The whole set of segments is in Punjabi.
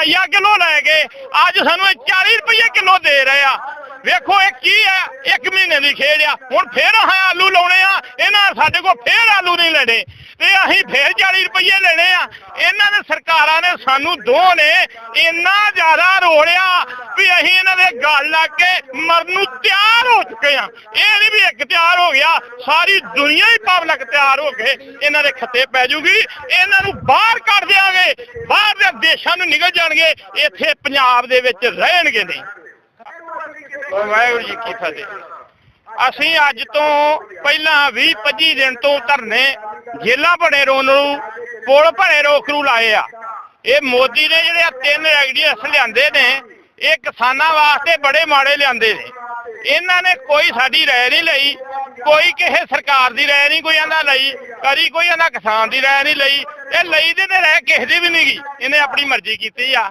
ਰੁਪਈਆ ਕਿਲੋ ਲੈ ਕੇ ਅੱਜ ਸਾਨੂੰ ਇਹ 40 ਰੁਪਈਏ ਕਿਲੋ ਦੇ ਰਹੇ ਆ। ਵੇਖੋ ਇਹ ਕੀ ਹੈ ਇੱਕ ਮਹੀਨੇ ਦੀ ਖੇਡ ਆ। ਹੁਣ ਫੇਰ ਅਸੀਂ ਆਲੂ ਲਾਉਣੇ ਆ, ਇਹਨਾਂ ਸਾਡੇ ਕੋਲ ਫੇਰ ਆਲੂ ਨਹੀਂ ਲੈਣੇ। ਤੇ ਅਸੀਂ ਫੇਰ 40 ਰੁਪਈਏ ਲੈਣੇ ਆ। ਇਹਨਾਂ ਸਰਕਾਰਾਂ ਨੇ ਸਾਨੂੰ ਦੋ ਨੇ, ਇੰਨਾ ਜ਼ਿਆਦਾ ਰੋੜਿਆ ਵੀ ਅਸੀਂ ਇਹਨਾਂ ਦੇ ਗੱਲ ਲੱਗ ਕੇ ਮਰਨ ਨੂੰ ਤਿਆਰ ਹੋ ਚੁੱਕੇ ਆ ਇਹ ਨਹੀਂ ਵੀ ਇੱਕ ਤਿਆਰ ਹੋ ਗਿਆ, ਸਾਰੀ ਦੁਨੀਆ ਹੀ ਪਬਲਿਕ ਤਿਆਰ ਹੋ ਕੇ ਇਹਨਾਂ ਦੇ ਖੱਤੇ ਪੈ ਜੂਗੀ। ਇਹਨਾਂ ਨੂੰ ਬਾਹਰ ਕੱਢ ਦਿਆਂਗੇ, ਬਾਹਰ ਦੇ ਦੇਸ਼ਾਂ ਨੂੰ ਨਿਕਲ ਜਾਣਗੇ, ਇੱਥੇ ਪੰਜਾਬ ਦੇ ਵਿੱਚ ਰਹਿਣਗੇ ਨਹੀਂ। ਵਾਹਿਗੁਰੂ ਜੀ ਕੀ ਫਤਿਹ। ਅਸੀਂ ਅੱਜ ਤੋਂ ਪਹਿਲਾਂ 20 25 ਦਿਨ ਤੋਂ ਧਰਨੇ ਜੇਲਾਂ ਭੜੇ ਰੋਣ ਨੂੰ, ਪੁਲ ਭਰੇ ਰੋਕ ਨੂੰ ਲਾਏ ਆ। ਇਹ ਮੋਦੀ ਨੇ ਜਿਹੜੇ ਆ ਤਿੰਨ ਰੈਗਡੀਐਸ ਲਿਆਂਦੇ ਨੇ, ਇਹ ਕਿਸਾਨਾਂ ਵਾਸਤੇ ਬੜੇ ਮਾੜੇ ਲਿਆਂਦੇ ਨੇ। ਇਹਨਾਂ ਨੇ ਕੋਈ ਸਾਡੀ ਰਾਏ ਨਹੀਂ ਲਈ, ਕੋਈ ਕਿਸੇ ਸਰਕਾਰ ਦੀ ਰਾਏ ਨਹੀਂ, ਕੋਈ ਆਂਦਾ ਲਈ, ਕਦੀ ਕੋਈ ਆਂਦਾ ਕਿਸਾਨ ਦੀ ਰਾਏ ਨਹੀਂ ਲਈ। ਇਹ ਲਈ ਦੇ ਤੇ ਰਾਏ ਕਿਸੇ ਦੀ ਵੀ ਨਹੀਂ ਗਈ ਇਹਨੇ ਆਪਣੀ ਮਰਜ਼ੀ ਕੀਤੀ ਆ।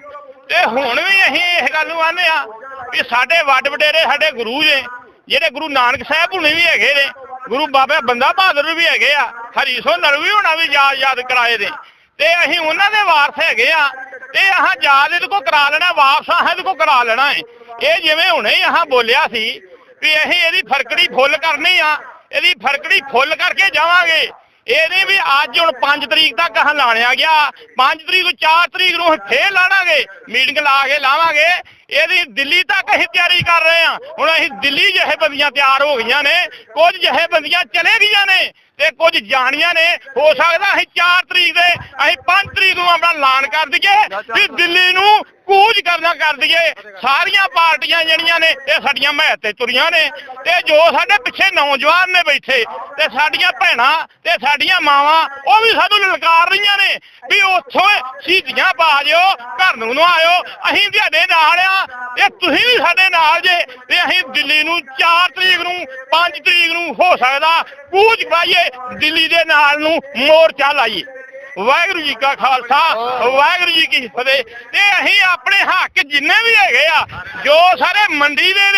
ਤੇ ਹੁਣ ਵੀ ਅਸੀਂ ਇਸ ਗੱਲ ਨੂੰ ਆਨੇ ਆ ਵੀ ਸਾਡੇ ਵੱਡ ਵਡੇਰੇ, ਸਾਡੇ ਗੁਰੂ ਜੇ ਜਿਹੜੇ ਗੁਰੂ ਨਾਨਕ ਸਾਹਿਬ ਹੁਣੇ ਵੀ ਹੈਗੇ ਨੇ, ਗੁਰੂ ਬਾਬਾ ਬੰਦਾ ਬਹਾਦਰ ਵੀ ਹੈਗੇ ਆ, ਹਰੀ ਸੋ ਨਲਵੀ ਹੋਣਾ ਵੀ ਯਾਦ ਯਾਦ ਕਰਾਏ ਦੇ ਤੇ ਅਸੀਂ ਉਹਨਾਂ ਦੇ ਵਾਰਸ ਹੈਗੇ ਆ। ਤੇ ਆਹ ਯਾਦ ਇਹਦੇ ਕੋ ਕਰਾ ਲੈਣਾ ਵਾਪਸ ਆਹ ਇਹਦੇ ਕੋ ਕਰਾ ਲੈਣਾ ਹੈ ਇਹ ਜਿਵੇਂ ਹੁਣੇ ਹੀ ਆਹ ਬੋਲਿਆ ਸੀ ਵੀ ਅਸੀਂ ਇਹਦੀ ਫਰਕੜੀ ਫੁੱਲ ਕਰਨੀ ਆ, ਇਹਦੀ ਫਰਕੜੀ ਫੁੱਲ ਕਰਕੇ ਜਾਵਾਂਗੇ। ਇਹ ਵੀ ਅੱਜ ਹੁਣ 5 ਤਰੀਕ ਤੱਕ ਹਾਂ ਲਾਣਿਆ ਗਿਆ। 5 ਤਰੀਕ ਨੂੰ 4 ਤਰੀਕ ਨੂੰ ਅਸੀਂ ਫੇਰ ਲਾਣਾਗੇ। ਮੀਟਿੰਗ ਲਾ ਕੇ ਲਾਵਾਂਗੇ। ਇਹਦੀ ਦਿੱਲੀ ਤੱਕ ਅਸੀਂ ਤਿਆਰੀ ਕਰ ਰਹੇ ਹਾਂ ਹੁਣ ਅਸੀਂ ਦਿੱਲੀ ਜਿਹੇ ਬੰਦੀਆਂ ਤਿਆਰ ਹੋ ਗਈਆਂ ਨੇ। ਕੁਝ ਜਿਹੇ ਬੰਦੀਆਂ ਚਲੇ ਗਈਆਂ ਨੇ। ਤੇ ਕੁਝ ਜਾਣੀਆਂ ਨੇ। ਹੋ ਸਕਦਾ ਅਸੀਂ 4 ਤਰੀਕ ਦੇ, ਅਸੀਂ 5 ਤਰੀਕ ਨੂੰ ਆਪਣਾ ਐਲਾਨ ਕਰ ਦਈਏ ਵੀ ਦਿੱਲੀ ਨੂੰ ਕੂਚ ਕਰਨਾ ਕਰ ਦਈਏ। ਸਾਰੀਆਂ ਪਾਰਟੀਆਂ ਜਿਹੜੀਆਂ ਨੇ, ਇਹ ਸਾਡੀਆਂ ਮਹਿਰ ਤੇ ਤੁਰੀਆਂ ਨੇ। ਤੇ ਜੋ ਸਾਡੇ ਪਿੱਛੇ ਨੌਜਵਾਨ ਨੇ ਬੈਠੇ, ਤੇ ਸਾਡੀਆਂ ਭੈਣਾਂ, ਤੇ ਸਾਡੀਆਂ ਮਾਵਾਂ, ਉਹ ਵੀ ਸਾਨੂੰ ਲਲਕਾਰ ਰਹੀਆਂ ਨੇ ਵੀ ਉੱਥੋਂ ਸ਼ਹੀਦੀਆਂ ਪਾ ਜਿਓ ਘਰ ਨੂੰ ਨੂੰ ਆਇਓ ਅਸੀਂ ਤੁਹਾਡੇ ਨਾਲ ਆ, ਤੇ ਤੁਸੀਂ ਵੀ ਸਾਡੇ ਨਾਲ ਜੇ, ਤੇ ਅਸੀਂ ਦਿੱਲੀ ਨੂੰ 4 ਤਰੀਕ ਨੂੰ 5 ਤਰੀਕ ਨੂੰ ਹੋ ਸਕਦਾ। ਕੂਚ ਪਾਈਏ, ਦਿੱਲੀ ਦੇ ਨਾਲ ਨੂੰ ਮੋਰਚਾ ਲਾਈਏ। ਵਾਹਿਗੁਰੂ ਜੀ ਕਾ ਖਾਲਸਾ, ਵਾਹਿਗੁਰੂ ਜੀ ਕੀ ਫਤਿਹ। ਤੇ ਅਸੀਂ ਆਪਣੇ ਹੱਕ ਜਿੰਨੇ ਵੀ ਹੈਗੇ ਆ, ਜੋ ਸਾਰੇ ਮੰਡੀ ਦੇ